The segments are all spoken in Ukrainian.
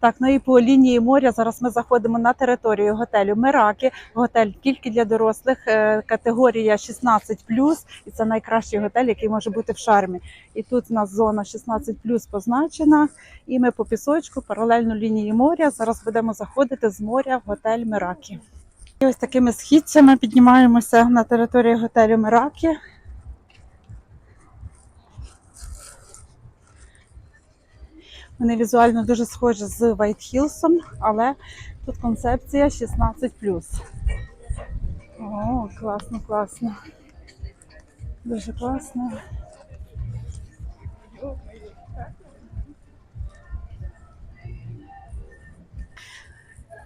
Так, ну і по лінії моря зараз ми заходимо на територію готелю Мираки. Готель тільки для дорослих, е, категорія 16+, і це найкращий готель, який може бути в шармі. І тут у нас зона 16+, позначена, і ми по пісочку, паралельно лінії моря, зараз будемо заходити з моря в готель Мираки. І ось такими східцями піднімаємося на територію готелю Мираки. Вони візуально дуже схожі з White Hills, але тут концепція 16. О, класно, класно. Дуже класно.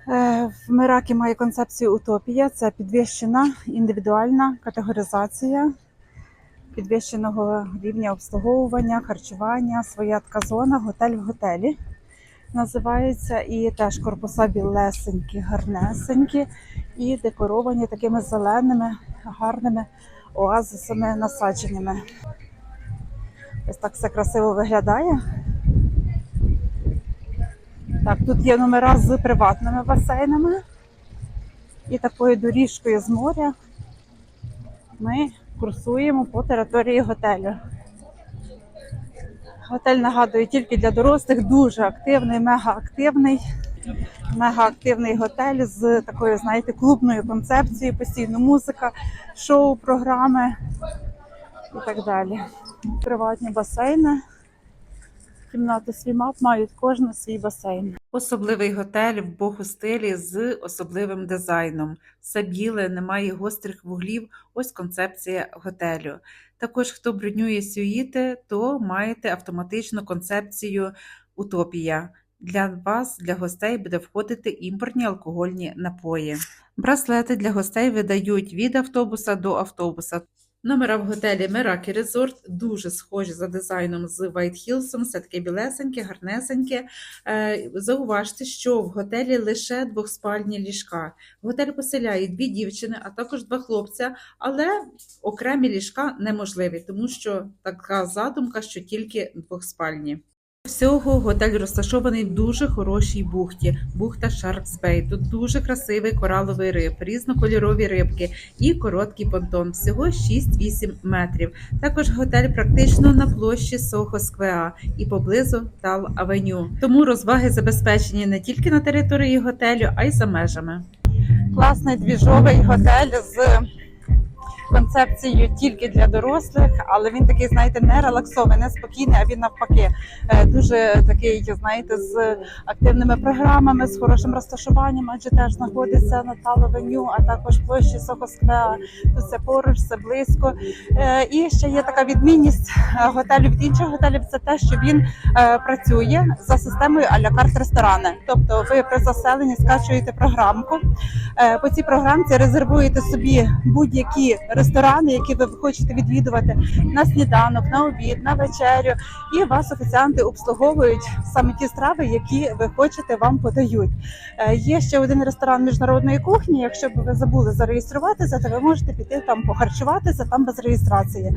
Е, В Миракі має концепцію утопія. Це підвищена індивідуальна категоризація підвищеного рівня обслуговування, харчування, своя така зона, готель в готелі називається. І теж корпуса білесенькі, гарнесенькі і декоровані такими зеленими, гарними оазисами, насадженнями. Ось так все красиво виглядає. Так, тут є номера з приватними басейнами і такою доріжкою з моря. Ми курсуємо по території готелю. Готель нагадую тільки для дорослих, дуже активний, мега активний. Мега активний готель з такою, знаєте, клубною концепцією, постійно музика, шоу, програми і так далі. Приватні басейни. Кімнати свімап мають кожен свій басейн. Особливий готель в богу стилі з особливим дизайном. Все біле, немає гострих вуглів. Ось концепція готелю. Також, хто бронює сюїти, то маєте автоматичну концепцію Утопія. Для вас, для гостей, буде входити імпортні алкогольні напої. Браслети для гостей видають від автобуса до автобуса. Номера в готелі Meraki Resort дуже схожі за дизайном з White Hills, все таке білесеньке, гарнесеньке. Е, Зауважте, що в готелі лише двохспальні ліжка. Готель поселяють дві дівчини, а також два хлопця, але окремі ліжка неможливі, тому що така задумка, що тільки двохспальні. Всього готель розташований в дуже хорошій бухті, бухта Sharks Bay. Тут дуже красивий кораловий риб, різнокольорові рибки і короткий понтон. Всього 6-8 метрів. Також готель практично на площі Сохо Сквеа і поблизу Тал Авеню. Тому розваги забезпечені не тільки на території готелю, а й за межами. класний двіжовий готель з концепцією тільки для дорослих, але він такий, знаєте, не релаксований, не спокійний, а він навпаки е, дуже такий, знаєте, з активними програмами, з хорошим розташуванням, адже теж знаходиться на Таловеню, а також площі Сохосквеа. Тут це поруч, все близько. Е, І ще є така відмінність е, готелю від інших готелів. Це те, що він працює за системою а-ля карт ресторани. Тобто, ви при заселенні скачуєте програмку. По цій програмці резервуєте собі будь-які ресторани, які ви хочете відвідувати на сніданок, на обід, на вечерю, і вас офіціанти обслуговують саме ті страви, які ви хочете, вам подають. Е, Є ще один ресторан міжнародної кухні. Якщо б ви забули зареєструватися, то ви можете піти там похарчуватися там без реєстрації.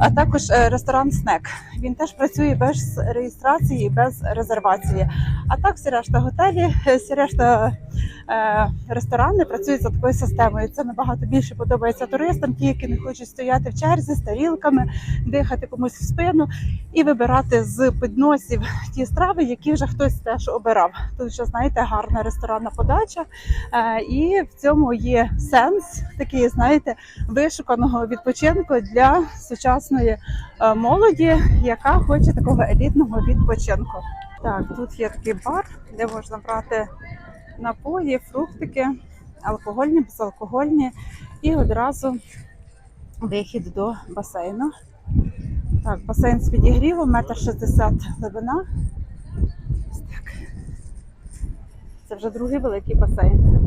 А також е, ресторан Снек. Він теж працює без реєстрації, без резервації. А так всі решта готелі, е, всі решта ресторани працюють за такою системою. Це набагато більше подобається туристам, ті, які не хочуть стояти в черзі з тарілками, дихати комусь в спину і вибирати з підносів ті страви, які вже хтось теж обирав. Тут вже знаєте гарна ресторанна подача, е, і в цьому є сенс такий, знаєте, вишуканого відпочинку для сучасної е, молоді, яка хоче такого елітного відпочинку. Так, тут є такий бар, де можна брати напої, фруктики, алкогольні, безалкогольні, і одразу вихід до басейну. Так, басейн з підігрівом, метр шістдесят глибина. Це вже другий великий басейн.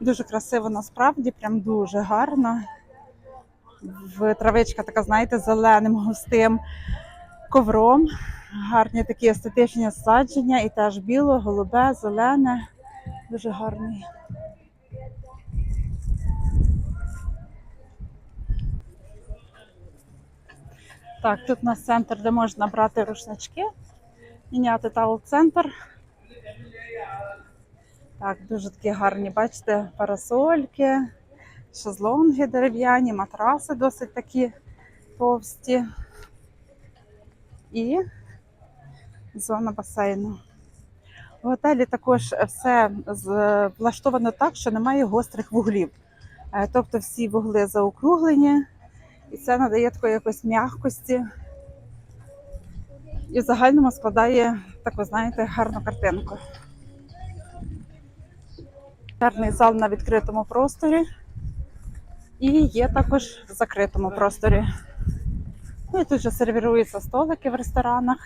Дуже красиво насправді, прям дуже гарно. Травичка така, знаєте, зеленим густим ковром. Гарні такі естетичні насадження, і теж біле, голубе, зелене. Дуже гарний. Так, тут у нас центр, де можна брати рушнички, міняти тал-центр. Так, дуже такі гарні, бачите, парасольки, шезлонги дерев'яні, матраси досить такі товсті. І зона басейну. В готелі також все влаштовано так, що немає гострих вуглів. Е, Тобто всі вугли заокруглені, і це надає такої якоїсь м'якості. І в загальному складає таку, знаєте, гарну картинку. Гарний зал на відкритому просторі. І є також в закритому просторі. Ну і тут же сервіруються столики в ресторанах.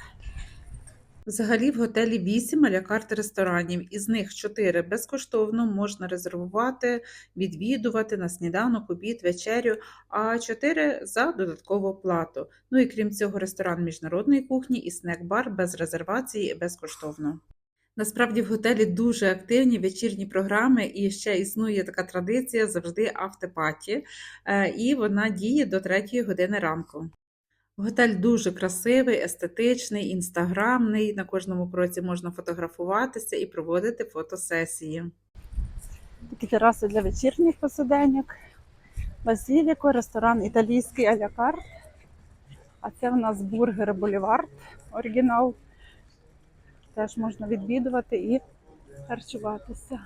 Взагалі в готелі 8 алякарт ресторанів, із них 4 безкоштовно можна резервувати, відвідувати на сніданок, обід, вечерю, а 4 за додаткову плату. Ну і крім цього, ресторан міжнародної кухні і снек-бар без резервації безкоштовно. Насправді в готелі дуже активні вечірні програми, і ще існує така традиція завжди автопаті, е, і вона діє до 3 години ранку. Готель дуже красивий, естетичний, інстаграмний. На кожному кроці можна фотографуватися і проводити фотосесії. Такі тераси для вечірніх посиденьок. Базіліко, ресторан італійський алякар. А це в нас бургер Болівард оригінал. Теж можна відвідувати і харчуватися.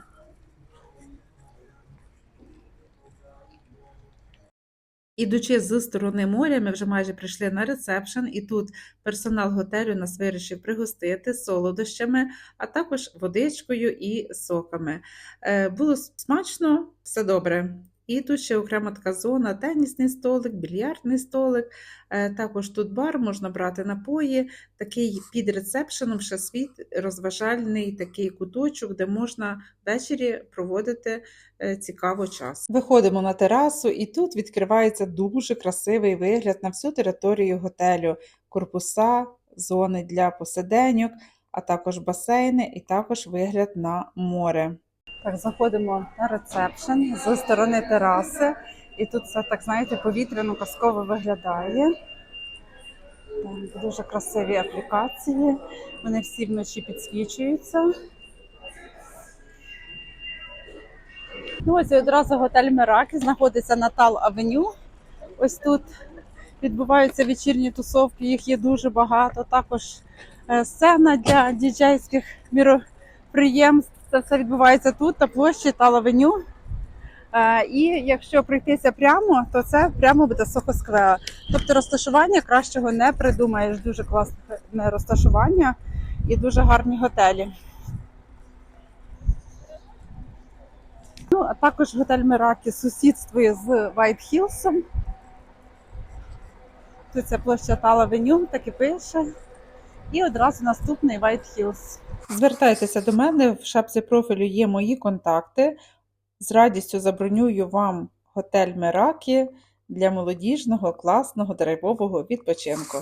Ідучи з сторони моря, ми вже майже прийшли на ресепшн, і тут персонал готелю нас вирішив пригостити солодощами, а також водичкою і соками. Е, Було смачно, все добре. І тут ще окрема така зона: тенісний столик, більярдний столик. Е, Також тут бар, можна брати напої. Такий під ресепшеном ще світ розважальний такий куточок, де можна ввечері проводити е, цікаво час. Виходимо на терасу, і тут відкривається дуже красивий вигляд на всю територію готелю: корпуса, зони для посиденьок, а також басейни, і також вигляд на море. Так, заходимо на ресепшн зі сторони тераси. І тут все так, знаєте, повітряно казково виглядає. Так, дуже красиві аплікації. Вони всі вночі підсвічуються. Ну, ось і одразу готель Меракі знаходиться на Тал Авеню. Ось тут відбуваються вечірні тусовки, їх є дуже багато. Також е, сцена для діджейських міроприємств. Це все відбувається тут, на площі Талавеню. Е, І якщо пройтися прямо, то це прямо буде Сохосквеа. Тобто розташування кращого не придумаєш. Дуже класне розташування і дуже гарні готелі. Ну, а також готель Меракі сусідствує з White Хілсом. Тут це площа Талавеню, так і пише. І одразу наступний White Hills. Звертайтеся до мене, в шапці профілю є мої контакти. З радістю забронюю вам готель Меракі для молодіжного, класного, драйвового відпочинку.